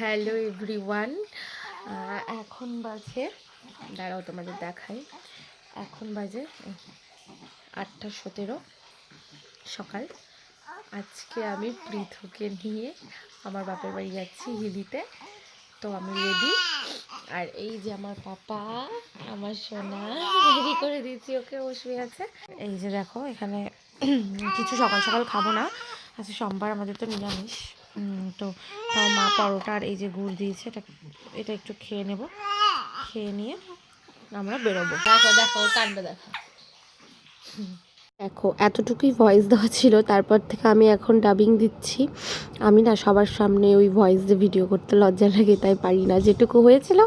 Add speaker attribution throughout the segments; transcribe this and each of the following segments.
Speaker 1: Hello everyone. এখন বাজে, দাঁড়াও তোমাদের দেখাই। এখন বাজে আটটা সতেরো সকাল। আজকে আমি পৃথুকে নিয়ে আমার বাপের বাড়ি যাচ্ছি হিলিতে। তো আমি রেডি আর এই যে আমার পাপা, আমার সোনা রেডি করে দিয়েছি ওকে, ও আছে। এই যে দেখো, এখানে কিছু সকাল সকাল খাব না। আজকে সোমবার, আমাদের তো নিরামিষ। তো তাও মা পরোটা আর এই যে গুড় দিয়েছে এটা এটা একটু খেয়ে নেব। খেয়ে নিয়ে আমরা বেরোবো। দেখো দেখো কাণ্ড দেখো। দেখো এতটুকুই ভয়েস দেওয়া ছিল তারপর থেকে আমি এখন ডাবিং দিচ্ছি। আমি না সবার সামনে ওই ভয়েস দিয়ে ভিডিও করতে লজ্জা লাগে তাই পারি না। যেটুকু হয়েছিল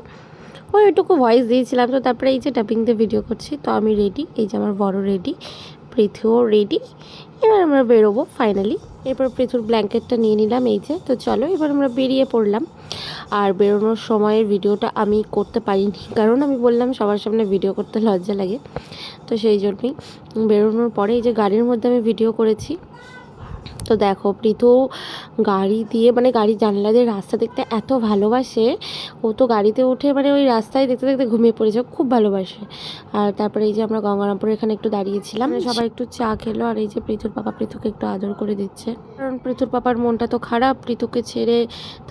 Speaker 1: ওই ওইটুকু ভয়েস দিয়েছিলাম। তো তারপরে এই যে ডাবিং দিয়ে ভিডিও করছি তো আমি রেডি এই যে আমার বড় রেডি পৃথুও রেডি এবার আমরা বেরোবো ফাইনালি এরপর পৃথুর ব্ল্যাঙ্কেটটা নিয়ে নিলাম, এই যে। তো চলো, এবার আমরা বেরিয়ে পড়লাম। আর বেরোনোর সময় ভিডিওটা আমি করতে পারিনি, কারণ আমি বললাম সবার সামনে ভিডিও করতে লজ্জা লাগে। তো সেই জন্যই, বেরোনোর পরে এই যে গাড়ির মধ্যে আমি ভিডিও করেছি তো দেখো প্রীতু গাড়ি দিয়ে মানে গাড়ির জানলা দিয়ে রাস্তা দেখতে এত ভালোবাসে। ও তো গাড়িতে উঠে মানে ওই রাস্তায় দেখতে দেখতে ঘুমিয়ে পড়েছে খুব ভালোবাসে। আর তারপরে এই যে আমরা গঙ্গারামপুরে এখানে একটু দাঁড়িয়েছিলাম সবাই একটু চা খেলো আর এই যে পৃথুর পাপা পৃথুকে একটু আদর করে দিচ্ছে। কারণ পৃথুর পাপার মনটা তো খারাপ পৃথুকে ছেড়ে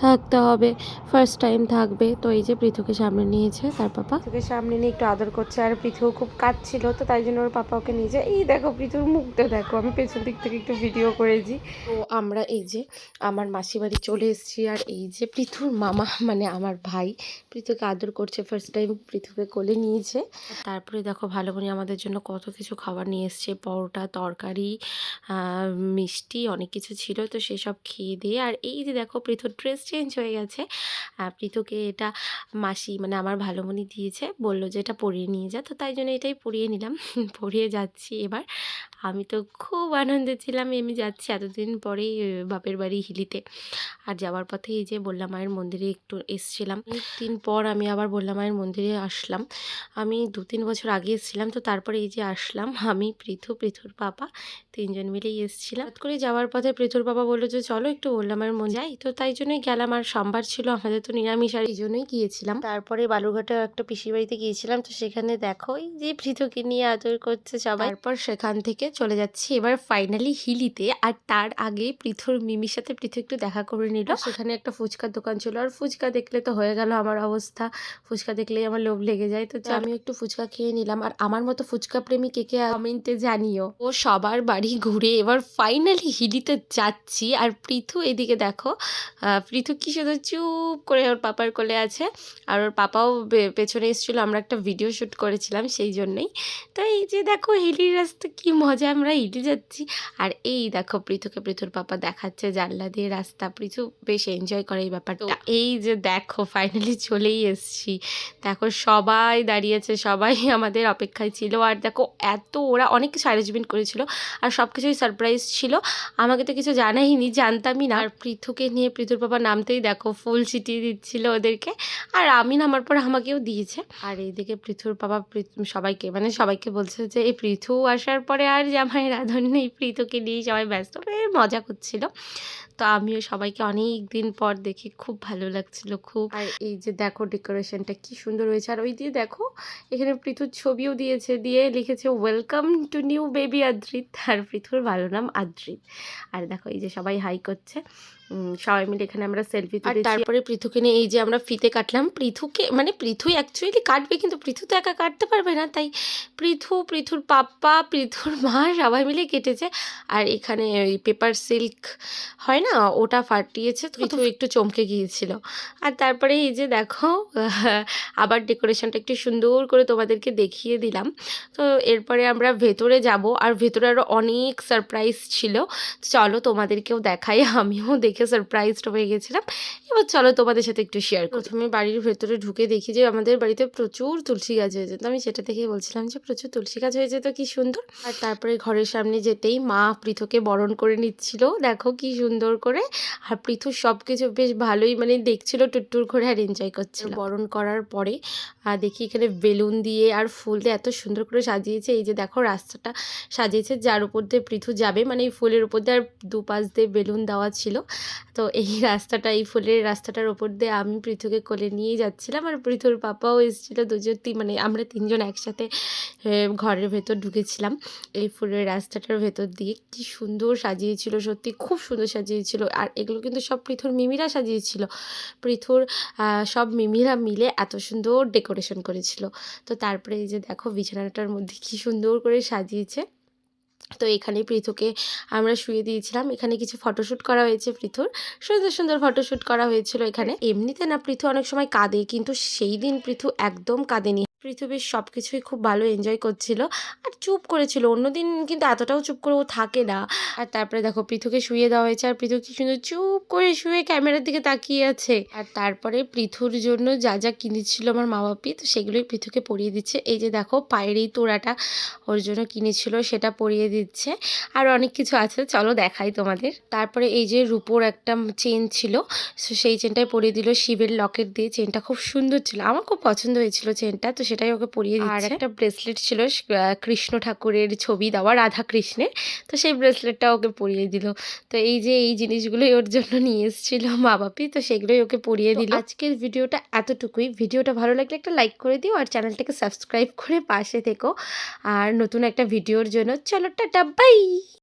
Speaker 1: থাকতে হবে ফার্স্ট টাইম থাকবে। তো এই যে পৃথুকে সামনে নিয়েছে তার পাপা। পৃথুকে সামনে নিয়ে একটু আদর করছে আর পৃথু খুব কাঁদছিল তো তাই জন্য ওর পাপা ওকে নিয়ে যায়। এই দেখো পৃথুর মুখটা দেখো আমি পেছন দিক থেকে একটু ভিডিও করেছি। তো আমরা এই যে আমার মাসি বাড়ি চলে এসেছি আর এই যে পৃথুর মামা মানে আমার ভাই পৃথুকে আদর করছে ফার্স্ট টাইম পৃথুকে কোলে নিয়েছে। তারপরে দেখো ভালো মনে আমাদের জন্য কত কিছু খাবার নিয়ে এসছে, পরোটা, তরকারি মিষ্টি অনেক কিছু ছিল তো সেসব খেয়ে দিয়ে আর এই যে দেখো পৃথুর ড্রেস চেঞ্জ হয়ে গেছে। আর পৃথুকে এটা মাসি মানে আমার ভালোমনি দিয়েছে, বলল যে এটা পরিয়ে নিয়ে যা। তো তাই জন্য এটাই পরিয়ে নিলাম, পরিয়ে যাচ্ছি এবার। আমি তো খুব আনন্দে ছিলাম, আমি যাচ্ছি এতদিন পরেই বাপের বাড়ি হিলিতে। আর যাওয়ার পথে এই যে বললাম মায়ের মন্দিরে একটু এসছিলাম। দিন পর আমি আবার বললাম মায়ের মন্দিরে আসলাম। আমি দু তিন বছর আগে এসেছিলাম, তো তারপরে এই যে আসলাম। আমি, পৃথু, পৃথুর পাপা তিনজন মিলেই এসেছিলাম। হঠাৎ করে যাওয়ার পথে পৃথুর বাবা বলল যে, চলো একটু বললাম আর মন যাই, তো তাই জন্যই গেলাম। আর সোমবার ছিল, আমাদের তো নিরামিষ, আর এই জন্যই গিয়েছিলাম। তারপরে বালুরঘাটে একটা পিসির বাড়িতে গিয়েছিলাম, তো সেখানে দেখো, এই যে পৃথুকে নিয়ে আদর করছে সবাই। তারপর সেখান থেকে চলে যাচ্ছি এবার ফাইনালি হিলিতে আর তার আগে পৃথুর মিমির সাথে পৃথু একটু দেখা করে নিল। সেখানে একটা ফুচকার দোকান ছিল। আর ফুচকা দেখলে তো হয়ে গেল আমার অবস্থা। ফুচকা দেখলেই আমার লোভ লেগে যায়। তো আমি একটু ফুচকা খেয়ে নিলাম। আর আমার মতো ফুচকা প্রেমী কে কে কমেন্টে জানিও। ও সবার বাড়ি ঘুরে এবার ফাইনালি হিলিতে যাচ্ছি। আর পৃথু এদিকে দেখো পৃথু কি শুধু চুপ করে ওর পাপার কোলে আছে। আর ওর পাপাও পেছনে এসেছিল। আমরা একটা ভিডিও শ্যুট করেছিলাম সেই জন্যই। তো এই যে দেখো হিলির রাস্তা কি মজা আমরা হিলি যাচ্ছি। আর এই দেখো পৃথুকে পৃথুর পাপা দেখাচ্ছে জানলা দিয়ে রাস্তা। পৃথু বেশ এনজয় করে এই ব্যাপারটা। এই যে দেখো ফাইনালি চলেই এসছি। দেখো সবাই দাঁড়িয়েছে সবাই আমাদের অপেক্ষায় ছিল। আর দেখো এত ওরা অনেক কিছু অ্যারেঞ্জমেন্ট করেছিল। আর সব কিছুই সারপ্রাইজ ছিল। আমাকে তো কিছু জানাইনি জানতামই না। আর পৃথুকে নিয়ে পৃথুর বাবা নামতেই দেখো ফুল ছিটিয়ে দিচ্ছিল ওদেরকে। আর আমি নামার পর আমাকেও দিয়েছে। আর এইদিকে পৃথুর বাবা পৃথ- সবাইকে মানে সবাইকে বলছে যে এই পৃথু আসার পরে আর জামাই রাঁধুনি নেই, প্রীতকে নিয়েই সবাই ব্যস্ত মজা করছিল। তো আমিও সবাইকে অনেক দিন পর দেখে খুব ভালো লাগছিল, খুব আর এই যে দেখো ডেকোরেশনটা কি সুন্দর হয়েছে। আর ওই দিয়ে দেখো, এখানে পৃথুর ছবিও দিয়েছে, দিয়ে লিখেছে welcome to new baby Adrit আর পৃথুর ভালো নাম আদ্রিত। আর দেখো এই যে সবাই হাই করছে। সবাই মিলে এখানে আমরা সেলফি তুলেছি। তারপরে পৃথুকে নিয়ে এই যে আমরা ফিতে কাটলাম পৃথুকে মানে পৃথুই অ্যাকচুয়ালি কাটবে কিন্তু পৃথু তো একা কাটতে পারবে না। তাই পৃথু পৃথুর পাপ্পা পৃথুর মা সবাই মিলে কেটেছে। আর এখানে ওই পেপার সিল্ক হয় না ওটা ফাটিয়েছে তো পৃথু একটু চমকে গিয়েছিল। আর তারপরে এই যে দেখো আবার ডেকোরেশনটা একটু সুন্দর করে তোমাদেরকে দেখিয়ে দিলাম। তো এরপরে আমরা ভেতরে যাব আর ভেতরে আরও অনেক সারপ্রাইজ ছিল। চলো তোমাদেরকেও দেখাই আমিও দেখে। সারপ্রাইজড হয়ে গেছিলাম। এবার চলো তোমাদের সাথে একটু শেয়ার প্রথমে বাড়ির ভেতরে ঢুকে দেখি যে আমাদের বাড়িতে প্রচুর তুলসী গাছ হয়েছে তো আমি সেটা দেখেই বলছিলাম যে, প্রচুর তুলসী গাছ হয়েছে তো কি সুন্দর। আর তারপরে ঘরের সামনে যেতেই মা পৃথকে বরণ করে নিচ্ছিল। দেখো কি সুন্দর করে। আর পৃথু সব কিছু বেশ ভালোই মানে দেখছিল, টুট্টুর করে আর এনজয় করছিল। বরণ করার পরে আর দেখি এখানে বেলুন দিয়ে আর ফুল দিয়ে এত সুন্দর করে সাজিয়েছে। এই যে দেখো রাস্তাটা সাজিয়েছে, যার উপর দিয়ে পৃথু যাবে। মানে এই ফুলের উপর দিয়ে আর দুপাশ দিয়ে বেলুন দেওয়া ছিল। তো এই রাস্তাটা, এই ফুলের রাস্তাটার ওপর দিয়ে আমি পৃথুকে কোলে নিয়ে যাচ্ছিলাম আর পৃথুর পাপাও এসেছিল দুজন মানে আমরা তিনজন একসাথে ঘরের ভেতর ঢুকেছিলাম। এই ফুলের রাস্তাটার ভেতর দিয়ে কি সুন্দর সাজিয়েছিল, সত্যি খুব সুন্দর সাজিয়েছিল। আর এগুলো কিন্তু সব পৃথুর মিমিরা সাজিয়েছিল। পৃথুর সব মিমিরা মিলে এত সুন্দর ডেকোরেশন করেছিল। তো তারপরে এই যে দেখো বিছানাটার মধ্যে কি সুন্দর করে সাজিয়েছে। তো এখানে পৃথুকে আমরা শুয়ে দিয়েছিলাম। এখানে কিছু ফটোশ্যুট করা হয়েছে পৃথুর। সুন্দর সুন্দর ফটোশ্যুট করা হয়েছিল এখানে। এমনিতে না, পৃথু অনেক সময় কাঁদে, কিন্তু সেই দিন পৃথু একদম কাঁদেনি। পৃথিবীর সব কিছুই খুব ভালো এনজয় করছিল আর চুপ করেছিল। অন্যদিন কিন্তু এতটাও চুপ করে ও থাকে না। আর তারপরে দেখো, পৃথুকে শুয়ে দেওয়া হয়েছে, আর পৃথু কি সুন্দর চুপ করে শুয়ে ক্যামেরার দিকে তাকিয়ে আছে। আর তারপরে পৃথুর জন্য যা যা কিনেছিল আমার মা বাপি তো সেগুলোই পৃথুকে পরিয়ে দিচ্ছে। এই যে দেখো, পায়ের এই তোড়াটা ওর জন্য কিনেছিল, সেটা পরিয়ে দিচ্ছে। আর অনেক কিছু আছে, চলো দেখাই তোমাদের। তারপরে এই যে রূপোর একটা চেন ছিল, সো সেই চেনটাই পরিয়ে দিল শিবের লকেট দিয়ে। চেনটা খুব সুন্দর ছিল, আমার খুব পছন্দ হয়েছিল চেনটা, তো সেটাই ওকে পরিয়ে দিচ্ছে। আর একটা ব্রেসলেট ছিল কৃষ্ণ ঠাকুরের ছবি দেওয়া রাধা কৃষ্ণের তো সেই ব্রেসলেটটা ওকে পরিয়ে দিল। তো এই যে এই জিনিসগুলোই ওর জন্য নিয়ে এসেছিল মা বাপি তো সেগুলোই ওকে পরিয়ে দিল। আজকের ভিডিওটা এতটুকুই। ভিডিওটা ভালো লাগলে একটা লাইক করে দিও আর চ্যানেলটাকে সাবস্ক্রাইব করে পাশে থেকো। আর নতুন একটা ভিডিওর জন্য চলো টাটা বাই